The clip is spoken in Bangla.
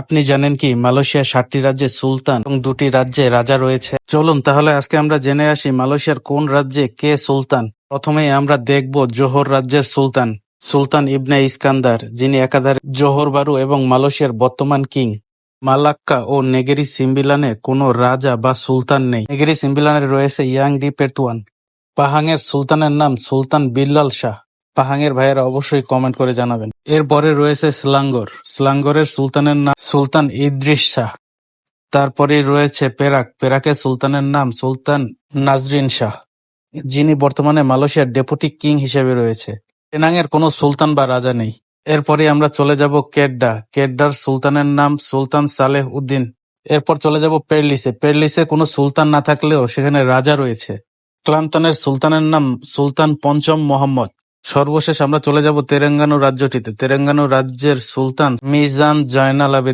আপনি জানেন কি, মালয়েশিয়ার সাতটি রাজ্যে সুলতান এবং দুটি রাজ্যে রাজা রয়েছে। চলুন তাহলে আজকে আমরা জেনে আসি মালয়েশিয়ার কোন রাজ্যে কে সুলতান। প্রথমেই আমরা দেখব জোহর রাজ্যের সুলতান সুলতান ইবনে ইস্কান্দার, যিনি একাধারে জোহর বারু এবং মালয়েশিয়ার বর্তমান কিং। মালাক্কা ও নেগেরি সিম্বিলানে কোনো রাজা বা সুলতান নেই। নেগেরি সিম্বিলানে রয়েছে ইয়াং ডি পেতুয়ান পাহাঙের সুলতানের নাম সুলতান বিল্লাল শাহ। পাহাঙের ভাইয়েরা অবশ্যই কমেন্ট করে জানাবেন। এরপরে রয়েছে স্লাঙ্গর। স্লাঙ্গরের সুলতানের নাম সুলতান ইদ্রিস শাহ। তারপরে রয়েছে পেরাক। পেরাকের সুলতানের নাম সুলতান নাজরিন শাহ। যিনি বর্তমানে মালয়েশিয়ার ডেপুটি কিং হিসেবে রয়েছে। পেনাংয়ের কোনো সুলতান বা রাজা নেই। এরপরে আমরা চলে যাব কেড্ডা। কেড্ডার সুলতানের নাম সুলতান সালেহ উদ্দিন। এরপর চলে যাব পেরলিসে। পেরলিসে কোনো সুলতান না থাকলেও সেখানে রাজা রয়েছে। ক্লান্তানের সুলতানের নাম সুলতান পঞ্চম মোহাম্মদ। সর্বশেষ আমরা চলে যাব তেলেঙ্গানো রাজ্যটিতে। তেলেঙ্গানো রাজ্যের সুলতান মিজান জয়নাল আবেদিন